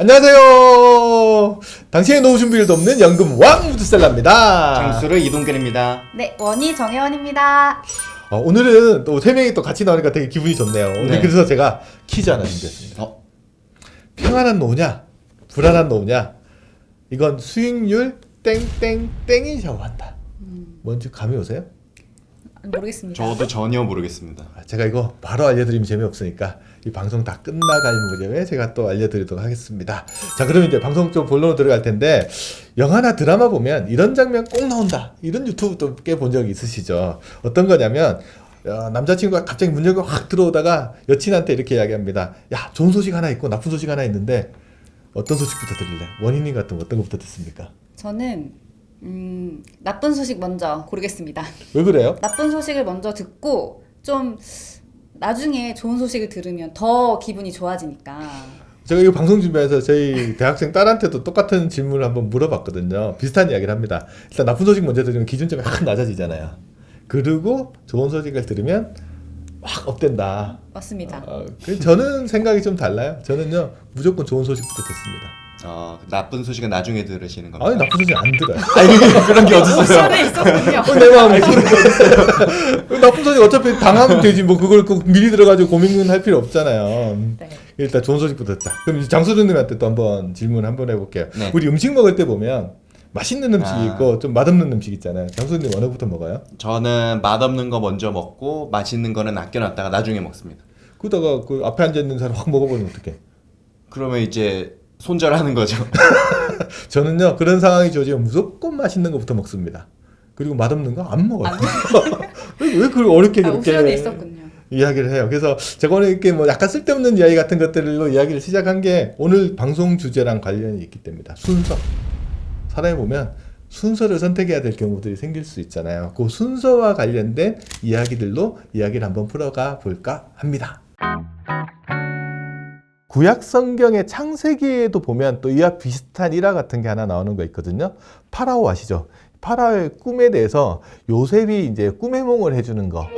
안녕하세요. 당신의 노후 준비를 돕는 연금 왕 무드셀라입니다. 장수를 이동근입니다. 네, 원희 정혜원입니다. 어, 오늘은 또 세 명이 또 같이 나오니까 되게 기분이 좋네요. 오늘 네. 그래서 제가 퀴즈 하나 준비했습니다. 어, 평안한 노후냐, 불안한 노후냐, 이건 수익률 땡땡땡이라고 한다. 뭔지 감이 오세요? 모르겠습니다. 저도 전혀 모르겠습니다. 아, 제가 이거 바로 알려드리면 재미없으니까 이 방송 다 끝나갈 무렵에 제가 또 알려드리도록 하겠습니다. 자, 그러면 이제 방송 좀 본론으로 들어갈 텐데 영화나 드라마 보면 이런 장면 꼭 나온다. 이런 유튜브도 꽤 본 적이 있으시죠? 어떤 거냐면 어, 남자친구가 갑자기 문 열고 확 들어오다가 여친한테 이렇게 이야기합니다. 야, 좋은 소식 하나 있고 나쁜 소식 하나 있는데 어떤 소식부터 들을래? 원인님 같은 거 어떤 것부터 듣습니까? 저는 음, 나쁜 소식 먼저 고르겠습니다. 왜 그래요? 나쁜 소식을 먼저 듣고 좀 나중에 좋은 소식을 들으면 더 기분이 좋아지니까. 제가 이거 방송 준비해서 저희 대학생 딸한테도 똑같은 질문을 한번 물어봤거든요. 비슷한 이야기를 합니다. 일단 나쁜 소식 먼저 들으면 기준점이 확 낮아지잖아요. 그리고 좋은 소식을 들으면 확 업된다. 맞습니다. 어, 그 저는 생각이 좀 달라요. 저는요 무조건 좋은 소식부터 듣습니다. 어, 나쁜 소식은 나중에 들으시는 겁니다. 아니 나쁜 소식 안 들어요. 아니, 그런 게 어딨어요? 옵션에 있었군요. 어, 내. 나쁜 소식 어차피 당하면 되지 뭐 그걸 꼭 미리 들어가지고 고민은 할 필요 없잖아요. 네. 일단 좋은 소식부터 듣자. 그럼 이제 장수르님한테 또 한번 질문 한번 해볼게요. 네. 우리 음식 먹을 때 보면 맛있는 음식이 아. 있고 좀 맛없는 음식 있잖아요. 장수르님 어느부터 먹어요? 저는 맛없는 거 먼저 먹고 맛있는 거는 아껴놨다가 나중에 먹습니다. 그러다가 그 앞에 앉아 있는 사람 확 먹어버리면 어떡해? 그러면 이제 손절하는 거죠. 저는요 그런 상황이 저지면 무조건 맛있는 거부터 먹습니다. 그리고 맛없는 거 안 먹어요. 왜, 왜 그걸 어렵게 아, 그렇게 옵션에 있었군요. 이야기를 해요. 그래서 제가 오늘 이렇게 뭐 약간 쓸데없는 이야기 같은 것들로 이야기를 시작한 게 오늘 방송 주제랑 관련이 있기 때문이다. 순서. 사람이 보면 순서를 선택해야 될 경우들이 생길 수 있잖아요. 그 순서와 관련된 이야기들로 이야기를 한번 풀어가 볼까 합니다. 구약 성경의 창세기에도 보면 또 이와 비슷한 일화 같은 게 하나 나오는 거 있거든요. 파라오 아시죠? 파라오의 꿈에 대해서 요셉이 이제 꿈의 몽을 해주는 거이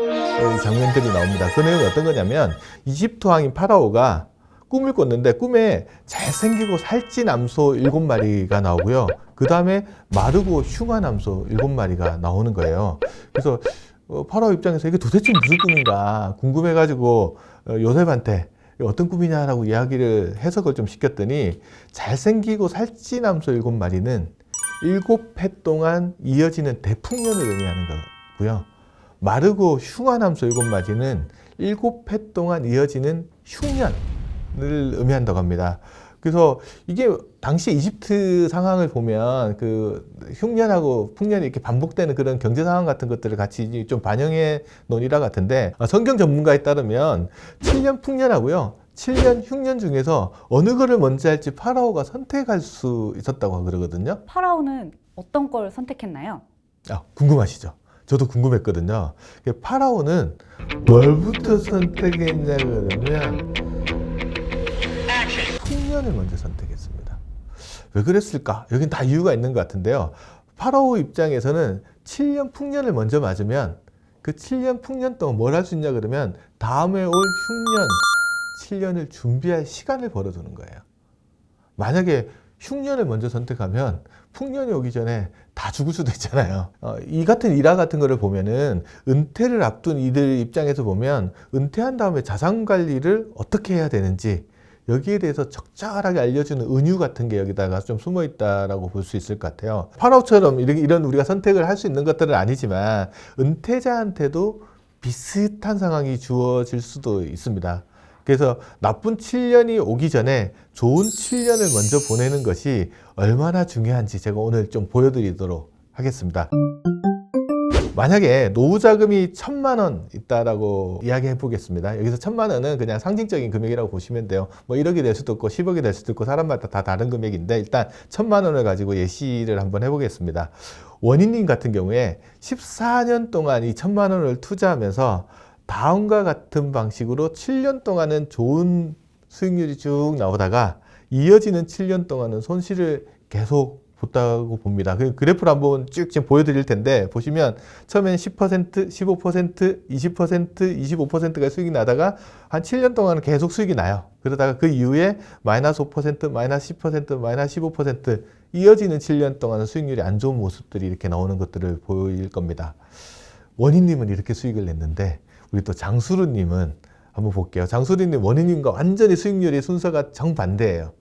장면들이 나옵니다. 그 내용이 어떤 거냐면 이집트 왕인 파라오가 꿈을 꿨는데 꿈에 잘생기고 살찐 암소 일곱 마리가 나오고요. 그 다음에 마르고 흉한 암소 일곱 마리가 나오는 거예요. 그래서 어, 파라오 입장에서 이게 도대체 무슨 꿈인가 궁금해가지고 어, 요셉한테 어떤 꿈이냐라고 이야기를 해석을 좀 시켰더니 잘생기고 살찐 암소 일곱 마리는 일곱 해 동안 이어지는 대풍년을 의미하는 거고요. 마르고 흉한 암소 일곱 마리는 일곱 해 동안 이어지는 흉년을 의미한다고 합니다. 그래서 이게 당시 이집트 상황을 보면 그 흉년하고 풍년이 이렇게 반복되는 그런 경제 상황 같은 것들을 같이 좀 반영해 놓은 일화 같은데 어, 성경 전문가에 따르면 7년 풍년하고요. 7년 흉년 중에서 어느 거를 먼저 할지 파라오가 선택할 수 있었다고 그러거든요. 파라오는 어떤 걸 선택했나요? 아, 궁금하시죠? 저도 궁금했거든요. 그 파라오는 뭘부터 선택했냐 그러면 풍년을 먼저 선택했습니다. 왜 그랬을까? 여긴 다 이유가 있는 것 같은데요. 파라오 입장에서는 7년 풍년을 먼저 맞으면 그 7년 풍년 동안 뭘 할 수 있냐 그러면 다음에 올 흉년 7년을 준비할 시간을 벌어두는 거예요. 만약에 흉년을 먼저 선택하면 풍년이 오기 전에 다 죽을 수도 있잖아요. 어, 이 같은 일화 같은 거를 보면은 은퇴를 앞둔 이들 입장에서 보면 은퇴한 다음에 자산 관리를 어떻게 해야 되는지 여기에 대해서 적절하게 알려주는 은유 같은 게 여기다가 좀 숨어 있다라고 볼 수 있을 것 같아요. 파라오처럼 이런, 우리가 선택을 할 수 있는 것들은 아니지만 은퇴자한테도 비슷한 상황이 주어질 수도 있습니다. 그래서 나쁜 7년이 오기 전에 좋은 7년을 먼저 보내는 것이 얼마나 중요한지 제가 오늘 좀 보여드리도록 하겠습니다. 만약에 노후 자금이 천만 원 있다라고 이야기해 보겠습니다. 여기서 천만 원은 그냥 상징적인 금액이라고 보시면 돼요. 뭐 1억이 될 수도 있고 10억이 될 수도 있고 사람마다 다 다른 금액인데 일단 천만 원을 가지고 예시를 한번 해보겠습니다. 원인님 같은 경우에 14년 동안 이 천만 원을 투자하면서 다음과 같은 방식으로 7년 동안은 좋은 수익률이 쭉 나오다가 이어지는 7년 동안은 손실을 계속 붙다고 봅니다. 그 그래프를 한번 쭉 지금 보여드릴 텐데 보시면 처음엔 10%, 15%, 20%, 25%가 수익이 나다가 한 7년 동안은 계속 수익이 나요. 그러다가 그 이후에 마이너스 5%, 마이너스 10%, 마이너스 15% 이어지는 7년 동안은 수익률이 안 좋은 모습들이 이렇게 나오는 것들을 보일 겁니다. 원희님은 이렇게 수익을 냈는데 우리 또 장수루님은 한번 볼게요. 장수루님 원희님과 완전히 수익률이 순서가 정반대예요.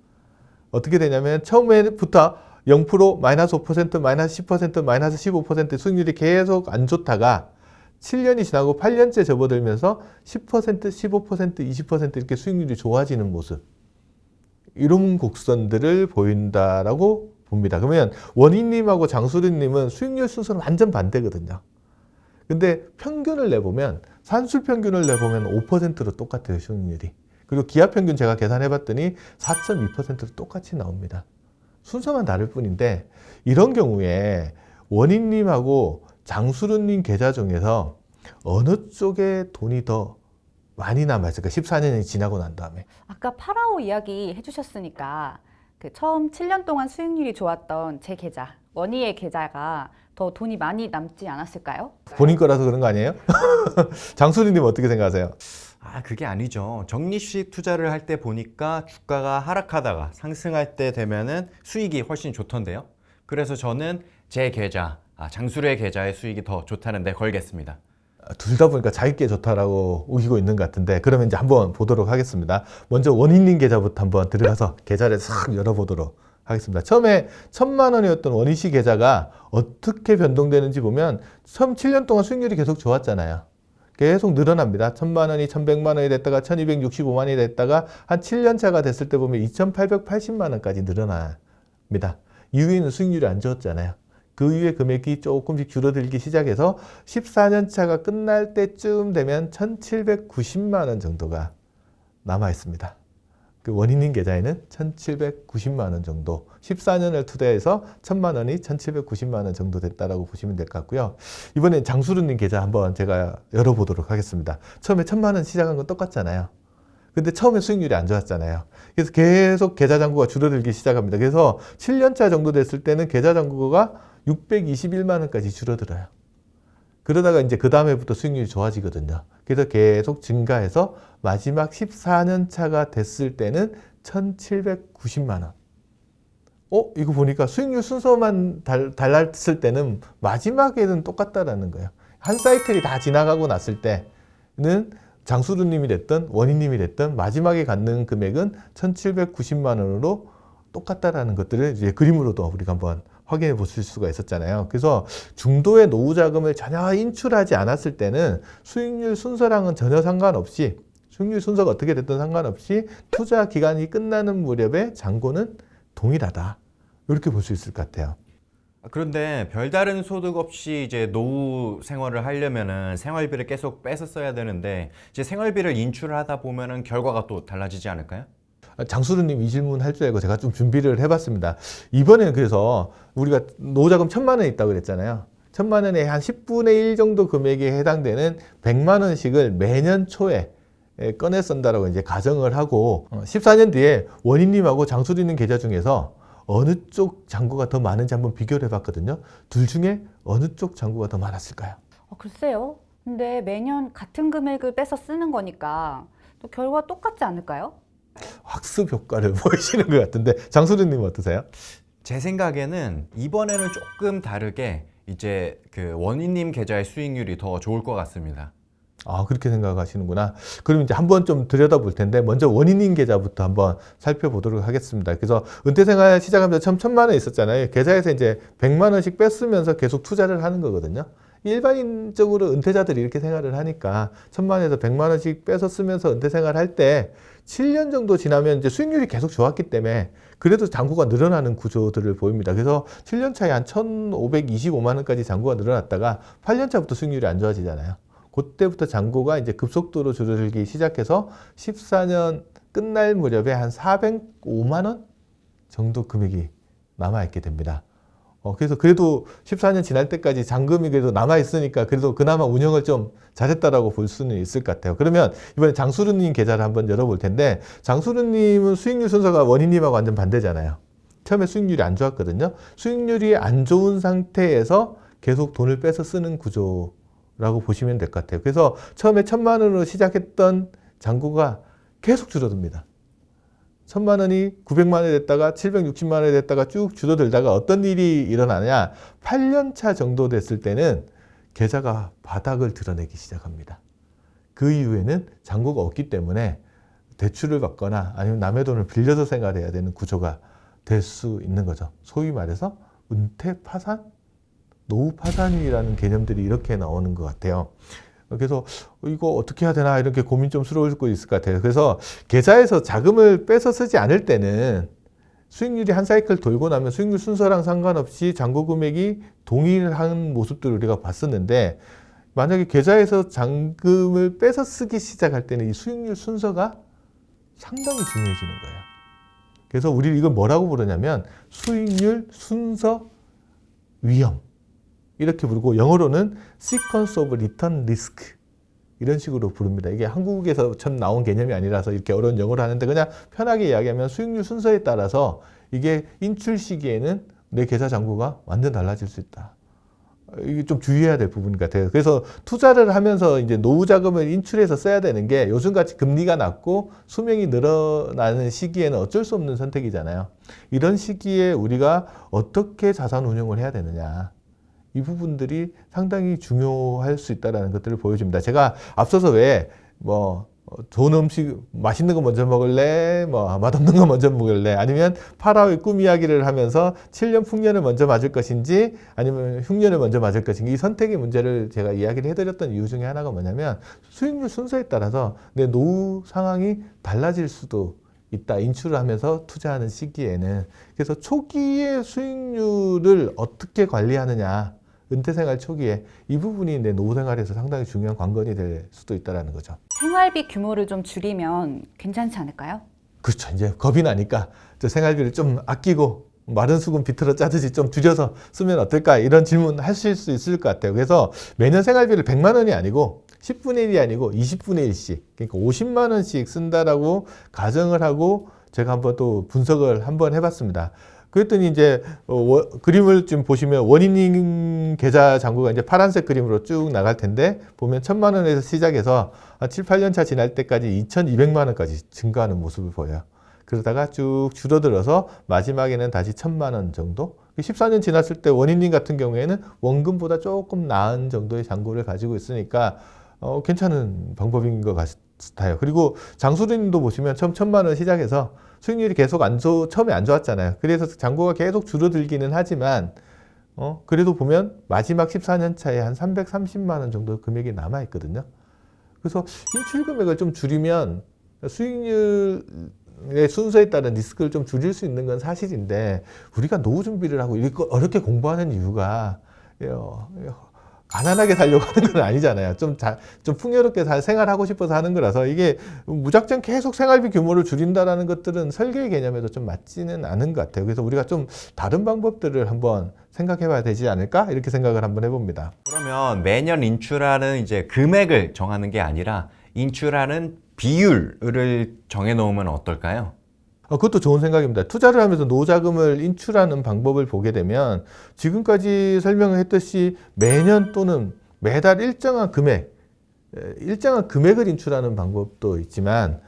어떻게 되냐면 처음에부터 0% 마이너스 5% 마이너스 10% 마이너스 15% 수익률이 계속 안 좋다가 7년이 지나고 8년째 접어들면서 10% 15% 20% 이렇게 수익률이 좋아지는 모습 이런 곡선들을 보인다라고 봅니다. 그러면 원희님하고 장수리님은 수익률 순서는 완전 반대거든요. 근데 평균을 내보면 산술 평균을 내보면 5%로 똑같아요 수익률이. 그리고 기업 평균 제가 계산해 봤더니 4.2%로 똑같이 나옵니다. 순서만 다를 뿐인데 이런 경우에 원희님하고 장수르님 계좌 중에서 어느 쪽에 돈이 더 많이 남았을까? 14년이 지나고 난 다음에. 아까 파라오 이야기 해주셨으니까 그 처음 7년 동안 수익률이 좋았던 제 계좌, 원희의 계좌가 더 돈이 많이 남지 않았을까요? 본인 거라서 그런 거 아니에요? 장수르님 어떻게 생각하세요? 아 그게 아니죠. 적립식 투자를 할 때 보니까 주가가 하락하다가 상승할 때 되면은 수익이 훨씬 좋던데요. 그래서 저는 제 계좌, 아, 장수의 계좌의 수익이 더 좋다는데 걸겠습니다. 둘 다 보니까 자기께 좋다라고 우기고 있는 것 같은데 그러면 이제 한번 보도록 하겠습니다. 먼저 원희님 계좌부터 한번 들어가서 계좌를 싹 열어보도록 하겠습니다. 처음에 천만 원이었던 원희 씨 계좌가 어떻게 변동되는지 보면 처음 7년 동안 수익률이 계속 좋았잖아요. 계속 늘어납니다. 천만 원이 천백만 원이 됐다가 천이백육십오만 원이 됐다가 한 7년 차가 됐을 때 보면 이천팔백팔십만 원까지 늘어납니다. 이후에는 수익률이 안 좋았잖아요. 그 이후에 금액이 조금씩 줄어들기 시작해서 14년 차가 끝날 때쯤 되면 1,790만 원 정도가 남아 있습니다. 그 원인인 계좌에는 1,790만 원 정도, 14년을 투자해서 1,000만 원이 1,790만 원 정도 됐다라고 보시면 될 것 같고요. 이번엔 장수르님 계좌 한번 제가 열어보도록 하겠습니다. 처음에 1,000만 원 시작한 건 똑같잖아요. 근데 처음에 수익률이 안 좋았잖아요. 그래서 계속 계좌 잔고가 줄어들기 시작합니다. 그래서 7년차 정도 됐을 때는 계좌 잔고가 621만 원까지 줄어들어요. 그러다가 이제 그 다음에부터 수익률이 좋아지거든요. 그래서 계속 증가해서 마지막 14년 차가 됐을 때는 1,790만 원. 어? 이거 보니까 수익률 순서만 달, 달랐을 때는 마지막에는 똑같다라는 거예요. 한 사이클이 다 지나가고 났을 때는 장수루님이 됐든 원희님이 됐든 마지막에 갖는 금액은 1,790만 원으로 똑같다라는 것들을 이제 그림으로도 우리가 한번 확인해 보실 수가 있었잖아요. 그래서 중도의 노후 자금을 전혀 인출하지 않았을 때는 수익률 순서랑은 전혀 상관없이 수익률 순서가 어떻게 됐든 상관없이 투자 기간이 끝나는 무렵에 잔고는 동일하다. 이렇게 볼 수 있을 것 같아요. 아, 그런데 별다른 소득 없이 이제 노후 생활을 하려면은 생활비를 계속 뺏어 써야 되는데 이제 생활비를 인출하다 보면은 결과가 또 달라지지 않을까요? 장수르님 이 질문 할 줄 알고 제가 좀 준비를 해봤습니다. 이번에는 그래서 우리가 노자금 천만 원 있다고 그랬잖아요. 천만 원에 한 10분의 1 정도 금액에 해당되는 100만 원씩을 매년 초에 에, 꺼내 쓴다라고 이제 가정을 하고 어, 14년 뒤에 원희님하고 장수리님 계좌 중에서 어느 쪽 잔고가 더 많은지 한번 비교를 해봤거든요. 둘 중에 어느 쪽 잔고가 더 많았을까요? 어, 글쎄요. 근데 매년 같은 금액을 빼서 쓰는 거니까 또 결과 똑같지 않을까요? 학습 효과를 보이시는 것 같은데 장수리님 어떠세요? 제 생각에는 이번에는 조금 다르게 이제 그 원희님 계좌의 수익률이 더 좋을 것 같습니다. 아, 그렇게 생각하시는구나. 그럼 이제 한번 좀 들여다볼 텐데, 먼저 원인인 계좌부터 한번 살펴보도록 하겠습니다. 그래서 은퇴 생활 시작하면서 처음 천만 원 있었잖아요. 계좌에서 이제 백만 원씩 뺐으면서 계속 투자를 하는 거거든요. 일반적으로 은퇴자들이 이렇게 생활을 하니까 천만 원에서 백만 원씩 빼서 쓰면서 은퇴 생활 할 때 7년 정도 지나면 이제 수익률이 계속 좋았기 때문에 그래도 잔고가 늘어나는 구조들을 보입니다. 그래서 7년 차에 한 1,525만 원까지 잔고가 늘어났다가 8년 차부터 수익률이 안 좋아지잖아요. 그때부터 잔고가 이제 급속도로 줄어들기 시작해서 14년 끝날 무렵에 한 405만 원 정도 금액이 남아 있게 됩니다. 어, 그래서 그래도 14년 지날 때까지 잔금이 그래도 남아 있으니까 그래도 그나마 운영을 좀 잘했다라고 볼 수는 있을 것 같아요. 그러면 이번에 장수르님 계좌를 한번 열어볼 텐데 장수르님은 수익률 순서가 원희님하고 완전 반대잖아요. 처음에 수익률이 안 좋았거든요. 수익률이 안 좋은 상태에서 계속 돈을 빼서 쓰는 구조라고 보시면 될 것 같아요. 그래서 처음에 천만 원으로 시작했던 잔고가 계속 줄어듭니다. 천만 원이 900만 원이 됐다가 760만 원이 됐다가 쭉 줄어들다가 어떤 일이 일어나냐? 8년 차 정도 됐을 때는 계좌가 바닥을 드러내기 시작합니다. 그 이후에는 잔고가 없기 때문에 대출을 받거나 아니면 남의 돈을 빌려서 생활해야 되는 구조가 될 수 있는 거죠. 소위 말해서 은퇴 파산, 노후 파산이라는 개념들이 이렇게 나오는 것 같아요. 그래서 이거 어떻게 해야 되나 이렇게 고민 좀 스러울 수 있을 것 같아요. 그래서 계좌에서 자금을 빼서 쓰지 않을 때는 수익률이 한 사이클 돌고 나면 수익률 순서랑 상관없이 잔고 금액이 동일한 모습들을 우리가 봤었는데 만약에 계좌에서 잔금을 빼서 쓰기 시작할 때는 이 수익률 순서가 상당히 중요해지는 거예요. 그래서 우리 이걸 뭐라고 부르냐면 수익률 순서 위험 이렇게 부르고 영어로는 sequence of return risk 이런 식으로 부릅니다. 이게 한국에서 처음 나온 개념이 아니라서 이렇게 어려운 영어를 하는데 그냥 편하게 이야기하면 수익률 순서에 따라서 이게 인출 시기에는 내 계좌 잔고가 완전 달라질 수 있다. 이게 좀 주의해야 될 부분 같아요. 그래서 투자를 하면서 이제 노후 자금을 인출해서 써야 되는 게 요즘같이 금리가 낮고 수명이 늘어나는 시기에는 어쩔 수 없는 선택이잖아요. 이런 시기에 우리가 어떻게 자산 운용을 해야 되느냐. 이 부분들이 상당히 중요할 수 있다는 것들을 보여줍니다. 제가 앞서서 왜뭐 좋은 음식 맛있는 거 먼저 먹을래? 뭐 맛없는 거 먼저 먹을래? 아니면 파라오의 꿈 이야기를 하면서 7년 풍년을 먼저 맞을 것인지 아니면 흉년을 먼저 맞을 것인지 이 선택의 문제를 제가 이야기를 해드렸던 이유 중에 하나가 뭐냐면 수익률 순서에 따라서 내 노후 상황이 달라질 수도 있다. 인출을 하면서 투자하는 시기에는. 그래서 초기의 수익률을 어떻게 관리하느냐 은퇴 생활 초기에 이 부분이 내 노후 생활에서 상당히 중요한 관건이 될 수도 있다라는 거죠. 생활비 규모를 좀 줄이면 괜찮지 않을까요? 그렇죠. 이제 겁이 나니까 저 생활비를 좀 아끼고 마른 수금 비틀어 짜듯이 좀 줄여서 쓰면 어떨까 이런 질문 하실 수 있을 것 같아요. 그래서 매년 생활비를 100만 원이 아니고 10분의 1이 아니고 20분의 1씩 그러니까 50만 원씩 쓴다라고 가정을 하고 제가 한번 또 분석을 한번 해봤습니다. 그랬더니 이제 어, 워- 그림을 좀 보시면 원인님 계좌 잔고가 이제 파란색 그림으로 쭉 나갈 텐데 보면 천만 원에서 시작해서 한 7, 8년 차 지날 때까지 2,200만 원까지 증가하는 모습을 보여요. 그러다가 쭉 줄어들어서 마지막에는 다시 천만 원 정도. 14년 지났을 때 원인님 같은 경우에는 원금보다 조금 나은 정도의 잔고를 가지고 있으니까 어, 괜찮은 방법인 것 같아요. 그리고 장수리님도 보시면 처음 천만 원 시작해서 수익률이 계속 안 좋, 처음에 안 좋았잖아요. 그래서 잔고가 계속 줄어들기는 하지만 어, 그래도 보면 마지막 14년 차에 한 330만 원 정도 금액이 남아 있거든요. 그래서 인출 금액을 좀 줄이면 수익률의 순서에 따른 리스크를 좀 줄일 수 있는 건 사실인데 우리가 노후 준비를 하고 이렇게 어렵게 공부하는 이유가 어, 가난하게 살려고 하는 건 아니잖아요. 좀, 자, 좀 풍요롭게 잘 생활하고 싶어서 하는 거라서 이게 무작정 계속 생활비 규모를 줄인다라는 것들은 설계 개념에도 좀 맞지는 않은 것 같아요. 그래서 우리가 좀 다른 방법들을 한번 생각해 봐야 되지 않을까? 이렇게 생각을 한번 해봅니다. 그러면 매년 인출하는 이제 금액을 정하는 게 아니라 인출하는 비율을 정해 놓으면 어떨까요? 어, 그것도 좋은 생각입니다. 투자를 하면서 노자금을 인출하는 방법을 보게 되면 지금까지 설명을 했듯이 매년 또는 매달 일정한 금액, 에, 일정한 금액을 인출하는 방법도 있지만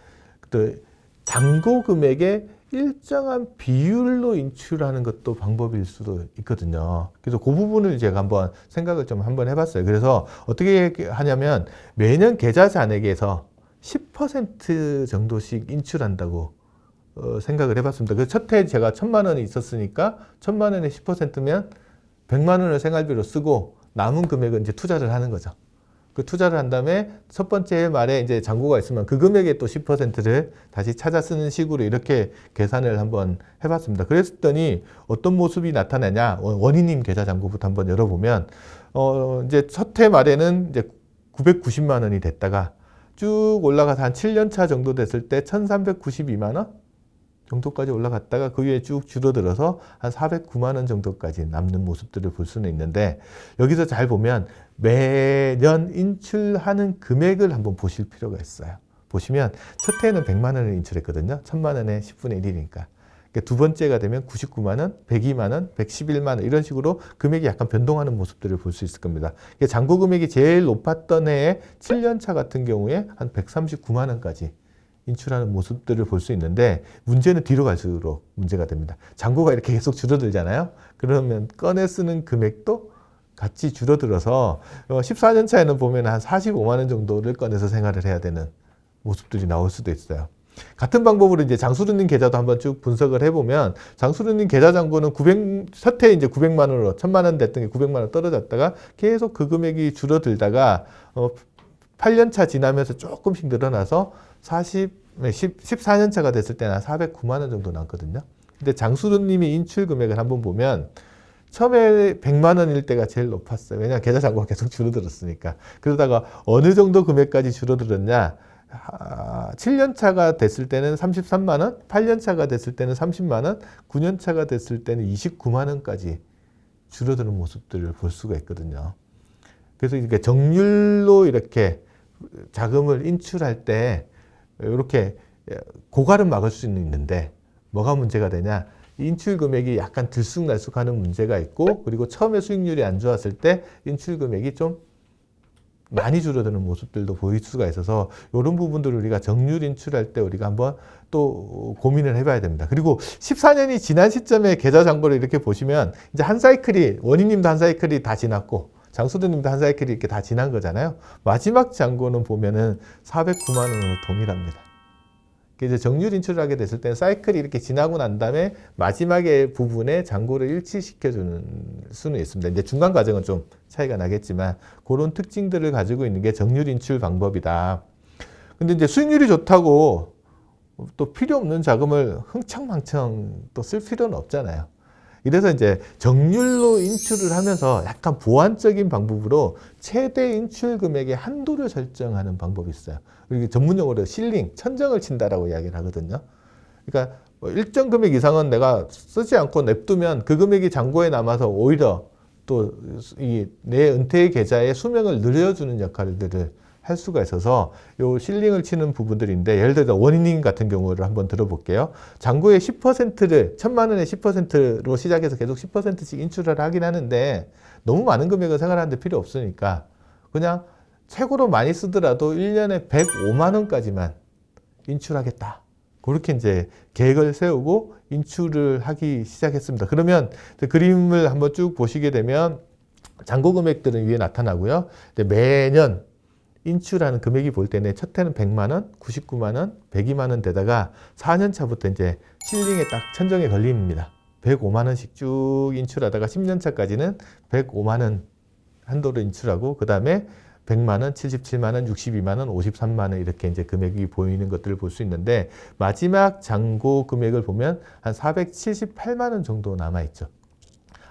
또 잔고 금액의 일정한 비율로 인출하는 것도 방법일 수도 있거든요. 그래서 그 부분을 제가 한번 생각을 좀 한번 해봤어요. 그래서 어떻게 하냐면 매년 계좌 잔액에서 10% 정도씩 인출한다고 어, 생각을 해봤습니다. 그 첫 해 제가 천만 원이 있었으니까 천만 원의 10%면 100만 원을 생활비로 쓰고 남은 금액은 이제 투자를 하는 거죠. 그 투자를 한 다음에 첫 번째 말에 이제 잔고가 있으면 그 금액의 또 10%를 다시 찾아 쓰는 식으로 이렇게 계산을 한번 해봤습니다. 그랬더니 어떤 모습이 나타나냐 원인님 계좌 잔고부터 한번 열어보면 어 이제 첫 해 말에는 이제 990만 원이 됐다가 쭉 올라가서 한 7년 차 정도 됐을 때 1,392만 원 정도까지 올라갔다가 그 위에 쭉 줄어들어서 한 409만 원 정도까지 남는 모습들을 볼 수는 있는데 여기서 잘 보면 매년 인출하는 금액을 한번 보실 필요가 있어요. 보시면 첫 해에는 100만 원을 인출했거든요. 1000만 원에 10분의 1이니까. 그러니까 두 번째가 되면 99만 원, 102만 원, 111만 원 이런 식으로 금액이 약간 변동하는 모습들을 볼 수 있을 겁니다. 잔고 금액이 제일 높았던 해에 7년 차 같은 경우에 한 139만 원까지 인출하는 모습들을 볼 수 있는데 문제는 뒤로 갈수록 문제가 됩니다. 잔고가 이렇게 계속 줄어들잖아요. 그러면 꺼내 쓰는 금액도 같이 줄어들어서 14년 차에는 보면 한 45만 원 정도를 꺼내서 생활을 해야 되는 모습들이 나올 수도 있어요. 같은 방법으로 이제 장수르님 계좌도 한번 쭉 분석을 해보면 장수르님 계좌 잔고는 900, 첫해 이제 900만 원으로 1000만 원 됐던 게 900만 원 떨어졌다가 계속 그 금액이 줄어들다가 어, 8년 차 지나면서 조금씩 늘어나서 40, 10, 14년 차가 됐을 때는 한 409만 원 정도 남거든요. 근데 장수르님이 인출 금액을 한번 보면 처음에 100만 원일 때가 제일 높았어요. 왜냐 계좌 잔고가 계속 줄어들었으니까. 그러다가 어느 정도 금액까지 줄어들었냐? 아, 7년 차가 됐을 때는 33만 원, 8년 차가 됐을 때는 30만 원, 9년 차가 됐을 때는 29만 원까지 줄어드는 모습들을 볼 수가 있거든요. 그래서 이렇게 정률로 이렇게 자금을 인출할 때 이렇게 고갈은 막을 수는 있는데 뭐가 문제가 되냐? 인출 금액이 약간 들쑥날쑥하는 문제가 있고 그리고 처음에 수익률이 안 좋았을 때 인출 금액이 좀 많이 줄어드는 모습들도 보일 수가 있어서 이런 부분들을 우리가 정률 인출할 때 우리가 한번 또 고민을 해봐야 됩니다. 그리고 14년이 지난 시점에 계좌 잔고를 이렇게 보시면 이제 한 사이클이 원희님도 한 사이클이 다 지났고 장수드님도 한 사이클이 이렇게 다 지난 거잖아요. 마지막 잔고는 보면은 409만 원으로 동일합니다. 이제 정률 인출을 하게 됐을 때는 사이클이 이렇게 지나고 난 다음에 마지막에 부분에 잔고를 일치시켜 주는 수는 있습니다. 이제 중간 과정은 좀 차이가 나겠지만 그런 특징들을 가지고 있는 게 정률 인출 방법이다. 근데 이제 수익률이 좋다고 또 필요 없는 자금을 흥청망청 또 쓸 필요는 없잖아요. 이래서 이제 정률로 인출을 하면서 약간 보완적인 방법으로 최대 인출 금액의 한도를 설정하는 방법이 있어요. 이게 전문용어로 실링, 천정을 친다라고 이야기를 하거든요. 그러니까 뭐 일정 금액 이상은 내가 쓰지 않고 냅두면 그 금액이 잔고에 남아서 오히려 또 이 내 은퇴 계좌의 수명을 늘려주는 역할들을 할 수가 있어서 요 실링을 치는 부분들인데 예를 들어 원인님 같은 경우를 한번 들어볼게요. 잔고의 10%를 천만 원의 10%로 시작해서 계속 10%씩 인출을 하긴 하는데 너무 많은 금액을 생활하는데 필요 없으니까 그냥 최고로 많이 쓰더라도 1년에 105만 원까지만 인출하겠다. 그렇게 이제 계획을 세우고 인출을 하기 시작했습니다. 그러면 그 그림을 한번 쭉 보시게 되면 잔고 금액들은 위에 나타나고요. 매년 인출하는 금액이 볼 때는 첫 해는 100만 원, 99만 원, 102만 원 되다가 4년 차부터 이제 실링에 딱 천정에 걸립니다. 105만 원씩 쭉 인출하다가 10년 차까지는 105만 원 한도로 인출하고 그다음에 100만 원, 77만 원, 62만 원, 53만 원 이렇게 이제 금액이 보이는 것들을 볼 수 있는데 마지막 잔고 금액을 보면 한 478만 원 정도 남아 있죠.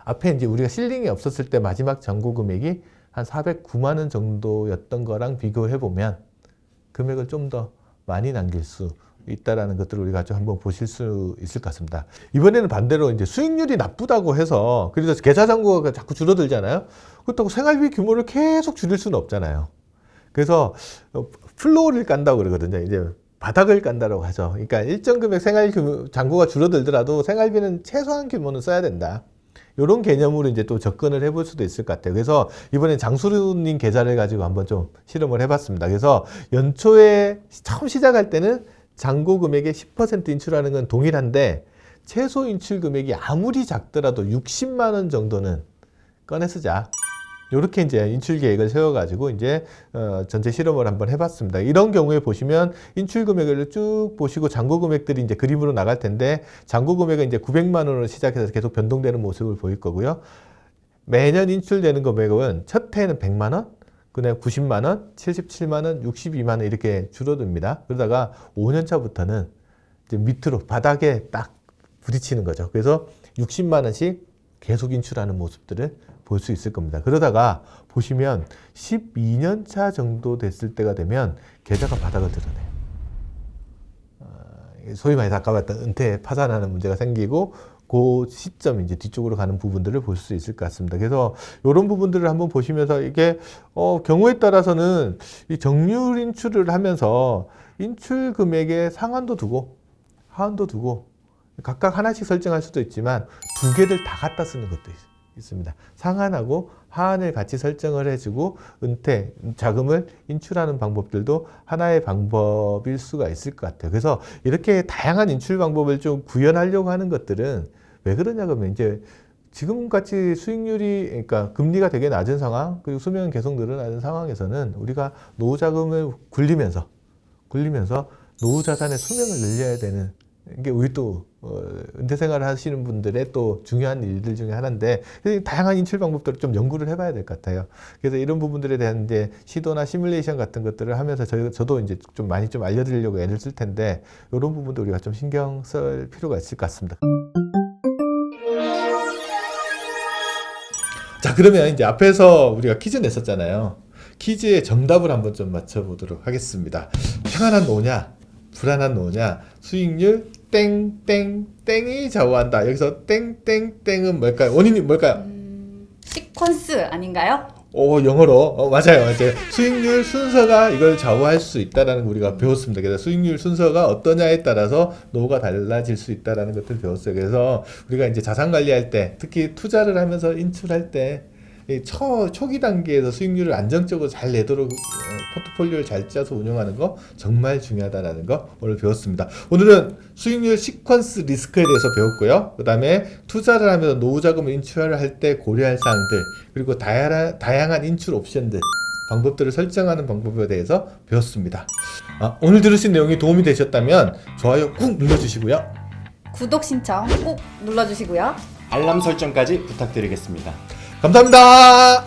앞에 이제 우리가 실링이 없었을 때 마지막 잔고 금액이 한 409만 원 정도였던 거랑 비교해 보면 금액을 좀 더 많이 남길 수 있다라는 것들을 우리가 좀 한번 보실 수 있을 것 같습니다. 이번에는 반대로 이제 수익률이 나쁘다고 해서 그래서 계좌 잔고가 자꾸 줄어들잖아요. 그렇다고 생활비 규모를 계속 줄일 수는 없잖아요. 그래서 어, 플로어를 깐다고 그러거든요. 이제 바닥을 깐다고 하죠. 그러니까 일정 금액 생활 규모, 잔고가 줄어들더라도 생활비는 최소한 규모는 써야 된다. 이런 개념으로 이제 또 접근을 해볼 수도 있을 것 같아요. 그래서 이번에 장수르님 계좌를 가지고 한번 좀 실험을 해봤습니다. 그래서 연초에 처음 시작할 때는 잔고 금액의 10% 인출하는 건 동일한데 최소 인출 금액이 아무리 작더라도 60만 원 정도는 꺼내 쓰자. 이렇게 이제 인출 계획을 세워가지고 이제 어, 전체 실험을 한번 해봤습니다. 이런 경우에 보시면 인출 금액을 쭉 보시고 잔고 금액들이 이제 그림으로 나갈 텐데 잔고 금액은 이제 900만 원으로 시작해서 계속 변동되는 모습을 보일 거고요. 매년 인출되는 금액은 첫 해에는 100만 원, 그다음 90만 원, 77만 원, 62만 원 이렇게 줄어듭니다. 그러다가 5년 차부터는 이제 밑으로 바닥에 딱 부딪히는 거죠. 그래서 60만 원씩 계속 인출하는 모습들을 볼 수 있을 겁니다. 그러다가 보시면 12년 차 정도 됐을 때가 되면 계좌가 바닥을 드러내요. 어, 소위 말해서 아까 봤던 은퇴 파산하는 문제가 생기고 그 시점 이제 뒤쪽으로 가는 부분들을 볼 수 있을 것 같습니다. 그래서 이런 부분들을 한번 보시면서 이게 어, 경우에 따라서는 이 정률 인출을 하면서 인출 금액의 상한도 두고 하한도 두고 각각 하나씩 설정할 수도 있지만 두 개를 다 갖다 쓰는 것도 있, 있습니다. 상한하고 하한을 같이 설정을 해주고 은퇴 자금을 인출하는 방법들도 하나의 방법일 수가 있을 것 같아요. 그래서 이렇게 다양한 인출 방법을 좀 구현하려고 하는 것들은 왜 그러냐 그러면 이제 지금 같이 수익률이 그러니까 금리가 되게 낮은 상황 그리고 수명은 계속 늘어나는 상황에서는 우리가 노후 자금을 굴리면서 굴리면서 노후 자산의 수명을 늘려야 되는 이게 우리 또 어, 은퇴 생활을 하시는 분들의 또 중요한 일들 중에 하나인데 다양한 인출 방법들을 좀 연구를 해봐야 될 것 같아요. 그래서 이런 부분들에 대한 이제 시도나 시뮬레이션 같은 것들을 하면서 저, 저도 이제 좀 많이 좀 알려드리려고 애를 쓸 텐데 이런 부분도 우리가 좀 신경 쓸 필요가 있을 것 같습니다. 자 그러면 이제 앞에서 우리가 퀴즈 냈었잖아요. 퀴즈의 정답을 한번 좀 맞춰보도록 하겠습니다. 평안한 노냐, 불안한 노냐, 수익률 땡땡 땡이 좌우한다. 여기서 땡땡땡은 뭘까요? 원인이 뭘까요? 시퀀스 아닌가요? 오 영어로 어, 맞아요 맞아요 수익률 순서가 이걸 좌우할 수 있다라는 거 우리가 배웠습니다 그래서 수익률 순서가 어떠냐에 따라서 노후가 달라질 수 있다라는 것을 배웠어요 그래서 우리가 이제 자산 관리할 때 특히 투자를 하면서 인출할 때 이 초, 초기 단계에서 수익률을 안정적으로 잘 내도록 어, 포트폴리오를 잘 짜서 운영하는 거 정말 중요하다라는 거 오늘 배웠습니다. 오늘은 수익률 시퀀스 리스크에 대해서 배웠고요. 그 다음에 투자를 하면서 노후 자금을 인출을 할 때 고려할 사항들 그리고 다양한, 다양한 인출 옵션들 방법들을 설정하는 방법에 대해서 배웠습니다. 아, 오늘 들으신 내용이 도움이 되셨다면 좋아요 꾹 눌러주시고요. 구독 신청 꼭 눌러주시고요. 알람 설정까지 부탁드리겠습니다. 감사합니다.